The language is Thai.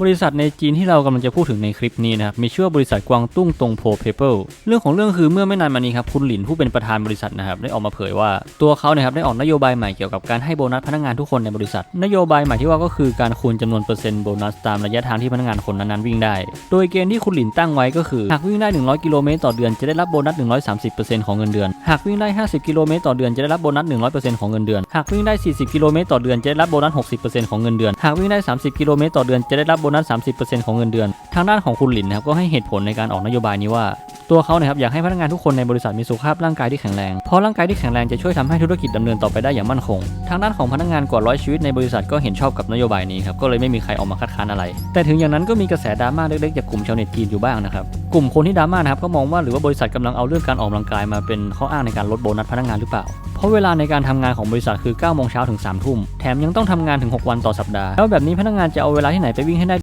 บริษัทในจีนที่เรากำลังจะพูดถึงในคลิปนี้นะครับมีชื่อว่าบริษัทกวางตุ้งตงโพเพเปิลเรื่องของเรื่องคือเมื่อไม่นานมานี้ครับคุณหลินผู้เป็นประธานบริษัทนะครับได้ออกมาเผยว่าตัวเขาเนี่ยครับได้ออกนโยบายใหม่เกี่ยวกับการให้โบนัสพนักงานทุกคนในบริษัท นโยบายใหม่ที่ว่าก็คือการคูณจำนวนเปอร์เซ็นต์โบนัสตามระยะทางที่พนักงานคนนั้นๆวิ่งได้ โดยเกณฑ์ที่คุณหลินตั้งไว้ก็คือหากวิ่งได้ 100 กิโลเมตรต่อเดือนจะได้รับโบนัส 130%ของเงินเดือน หากวิ่งได้ 50 กิโลเมตรต่อเดือนจะได้รับโบนัส 100%ของเงินเดือน หากวิ่งได้ 40 กิโลเมตรต่อเดือนจะได้รับโบนัส 60%ของเงินเดือน หากวิ่งได้ 30 กิโลเมตรต่อเดือนจะได้รับโบนัส 30%ของเงินเดือน ทางด้านของคุณหลินนะครับก็ให้เหตุผลในการออกนโยบายนี้ว่า ตัวเขาเนี่ยครับอยากให้พนักงานทุกคนในบริษัทมีสุขภาพร่างกายที่แข็งแรง เพราะร่างกายที่แข็งแรงจะช่วยทำให้ธุรกิจดำเนินต่อไปได้อย่างมั่นคง ทางด้านของพนักงานกว่าร้อยชีวิตในบริษัทก็เห็นชอบกับนโยบายนี้ครับก็เลยไม่มีใครออกมาคัดค้านอะไร แต่ถึงอย่างนั้นก็มีกระแสดราม่าเล็กๆจากกลุ่มชาวเน็ตจีนอยู่บ้างนะครับกลุ่มคนที่ดราม่านะครับก็มองว่าหรือว่าบริษัทกำลังเอาเรื่องการออกกำลังกายมาเป็นข้ออ้างในการลดโบนัสพนักงานหรือเปล่า ราะเวลาในการทำงานของบริษัทคือ9โมงเช้าถึง3ทุ่ม แถมยังต้องทำงานถึง 6 วันต่อสัปดาห์ แล้วแบบนี้พนักงานจะเอาเวลาที่ไหนไปวิ่งให้ได้